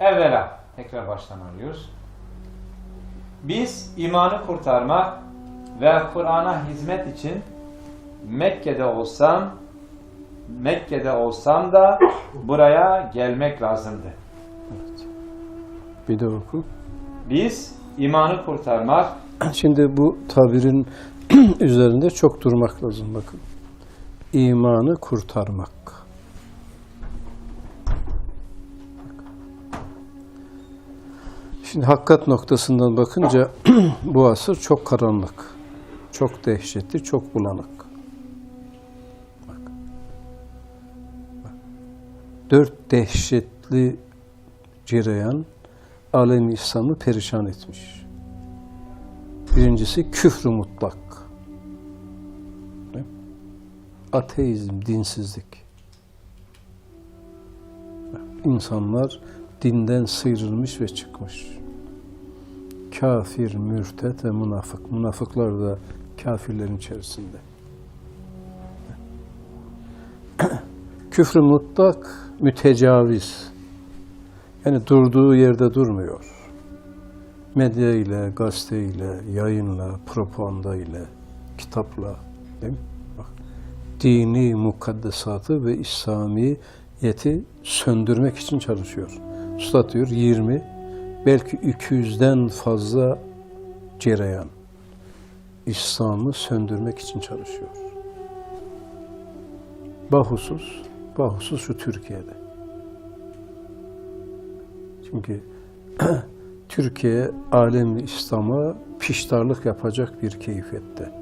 Evvela tekrar baştan alıyoruz. Biz imanı kurtarmak ve Kur'an'a hizmet için Mekke'de olsam Mekke'de olsam da buraya gelmek lazımdı. Bir de oku. Biz imanı kurtarmak Şimdi bu tabirin üzerinde çok durmak lazım bakın. İmanı kurtarmak. Şimdi hakikat noktasından bakınca bu asır çok karanlık, çok dehşetli, çok bulanık. Bak. Bak. Dört dehşetli cereyan alem İslam'ı perişan etmiş. Birincisi küfrü mutlak. Ateizm, dinsizlik. İnsanlar dinden sıyrılmış ve çıkmış. Kafir, mürtet ve münafık. Münafıklar da kafirlerin içerisinde. Küfrü mutlak, mütecaviz. Yani durduğu yerde durmuyor medya ile, gazete ile, yayınla, propaganda ile, kitapla, değil mi? Bak, dini mukaddesatı ve İslamiyeti söndürmek için çalışıyor. Usta diyor 20, belki 200'den fazla cereyan İslam'ı söndürmek için çalışıyor. Bahusus, bahusus şu Türkiye'de. Çünkü Türkiye alemi İslam'a piştarlık yapacak bir keyfiyette.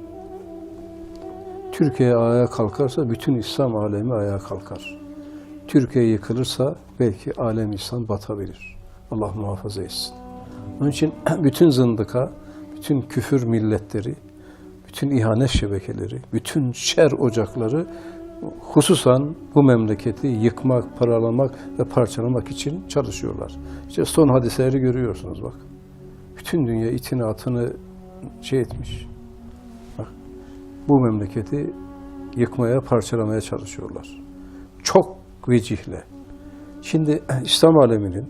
Türkiye ayağa kalkarsa bütün İslam alemi ayağa kalkar. Türkiye yıkılırsa belki alem İslam batabilir. Allah muhafaza etsin. Onun için bütün zındıka, bütün küfür milletleri, bütün ihanet şebekeleri, bütün şer ocakları hususan bu memleketi yıkmak, paralamak ve parçalamak için çalışıyorlar. İşte son hadiseleri görüyorsunuz bak. Bütün dünya itini atını şey etmiş. Bak, bu memleketi yıkmaya, parçalamaya çalışıyorlar. Çok vecihle. Şimdi İslam aleminin,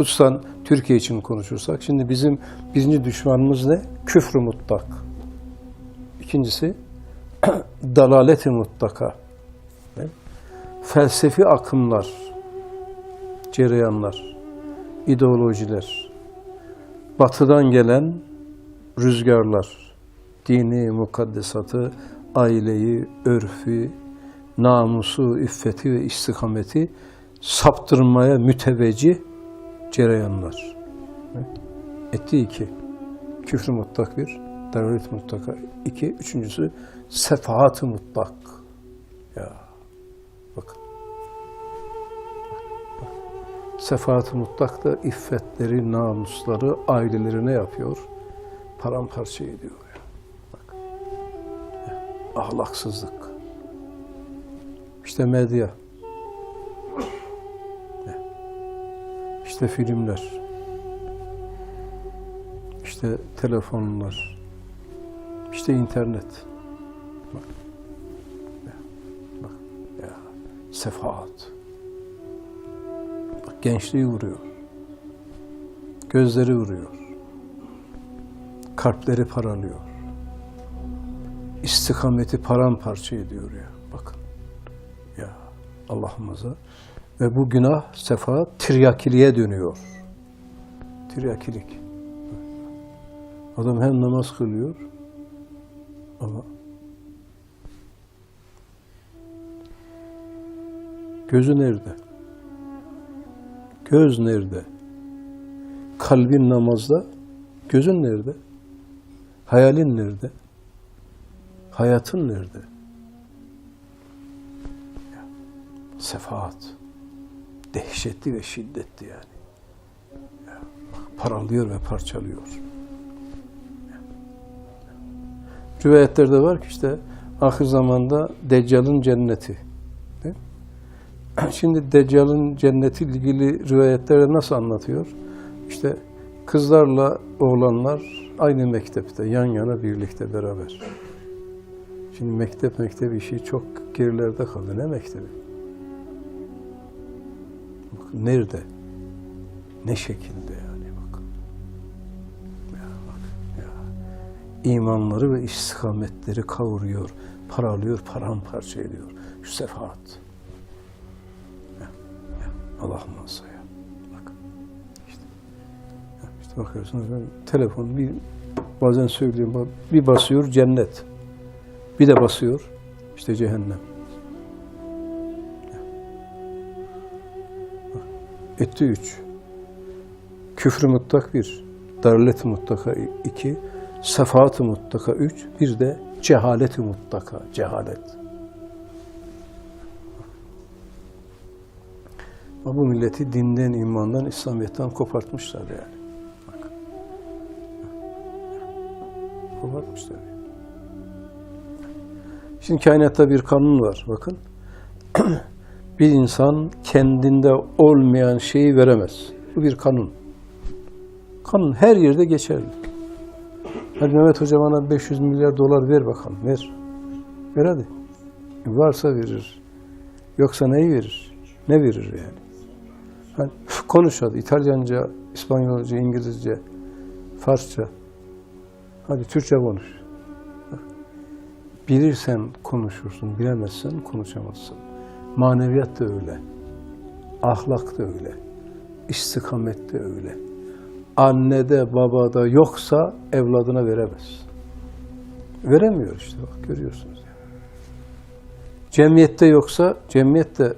hususan Türkiye için konuşursak, şimdi bizim birinci düşmanımız ne? Küfrü mutlak. İkincisi, dalaleti mutlaka. Felsefi akımlar, cereyanlar, ideolojiler, batıdan gelen rüzgarlar, dini mukaddesatı, aileyi, örfü, namusu, iffeti ve istikameti saptırmaya müteveccih cereyanlar. Etti iki. Küfrü mutlak bir, dalalet mutlaka iki. Üçüncüsü sefahat-ı mutlak. Ya. Bak. Sefahat-ı mutlak da iffetleri, namusları, aileleri ne yapıyor? Paramparça ediyor. Bak. Ahlaksızlık. İşte medya. İşte filmler. İşte telefonlar. İşte internet. Bak. Ya. Bak. Ya. Sefahat. Bak gençliği vuruyor. Gözleri vuruyor. Kalpleri paralıyor. İstikameti paramparça ediyor ya. Bakın. Ya Allah'ımıza. Ve bu günah sefaat tiryakiliğe dönüyor. Tiryakilik. Adam hem namaz kılıyor ama gözü nerede? Göz nerede? Kalbin namazda, gözün nerede? Hayalin nerede? Hayatın nerede? Sefaat. Dehşetli ve şiddetli yani. Paralıyor ve parçalıyor. Rivayetlerde var ki işte ahir zamanda Deccal'ın cenneti. Şimdi Deccal'ın cenneti ilgili rivayetlerde nasıl anlatıyor? İşte kızlarla oğlanlar aynı mektepte, yan yana birlikte beraber. Şimdi mektep mektep işi çok gerilerde kaldı. Ne mektebi? Nerede? Ne şekilde yani bak. Ya bak ya. İmanları ve istikametleri kavuruyor, paralıyor, paramparça ediyor. Şu sefaat. Allah muhafaza ya. Bak. İşte. Ya işte bakıyorsunuz ben telefon bir bazen söylüyorum bir basıyor cennet. Bir de basıyor işte cehennem. Etti üç. Küfrü mutlak bir. Dalalet mutlaka iki. Sefaat-ı mutlaka üç. Bir de cehaleti mutlaka. Cehalet. Ama bu milleti dinden, imandan, İslamiyet'ten kopartmışlar yani. Bak. Kopartmışlar. Şimdi kainatta bir kanun var. Bakın. bir insan kendinde olmayan şeyi veremez. Bu bir kanun. Kanun her yerde geçerli. Hadi Mehmet Hoca bana 500 milyar dolar ver bakalım. Ver. Ver hadi. Varsa verir. Yoksa neyi verir? Ne verir yani? Hani konuş hadi. İtalyanca, İspanyolca, İngilizce, Farsça. Hadi Türkçe konuş. Bilirsen konuşursun, bilemezsen konuşamazsın. Maneviyat da öyle. Ahlak da öyle. istikamet de öyle. Annede babada yoksa evladına veremez. Veremiyor işte bak görüyorsunuz. Yani. Cemiyette yoksa cemiyet de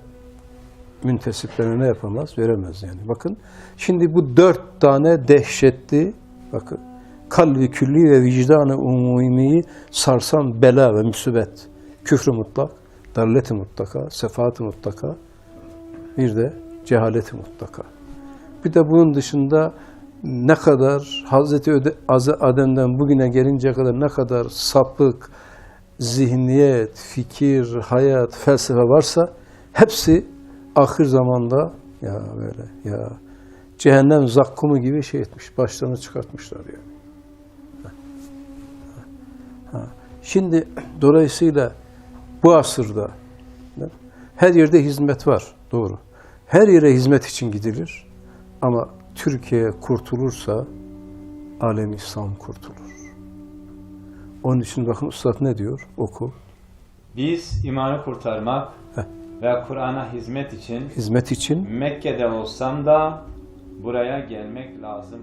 müntesiplerine ne yapamaz? Veremez yani. Bakın şimdi bu dört tane dehşetli bakın kalbi külli ve vicdanı umumiyi sarsan bela ve musibet. Küfrü mutlak, darleti mutlaka, sefaati mutlaka, bir de cehaleti mutlaka. Bir de bunun dışında ne kadar Hazreti Adem'den bugüne gelinceye kadar ne kadar sapık, zihniyet, fikir, hayat, felsefe varsa hepsi ahir zamanda ya böyle ya cehennem zakkumu gibi şey etmiş. Başlarını çıkartmışlar yani. Ha. Şimdi dolayısıyla bu asırda her yerde hizmet var. Doğru. Her yere hizmet için gidilir. Ama Türkiye kurtulursa alem İslam kurtulur. Onun için bakın Üstad ne diyor? Oku. Biz imanı kurtarmak Heh. ve Kur'an'a hizmet için Hizmet için Mekke'de olsam da buraya gelmek lazım.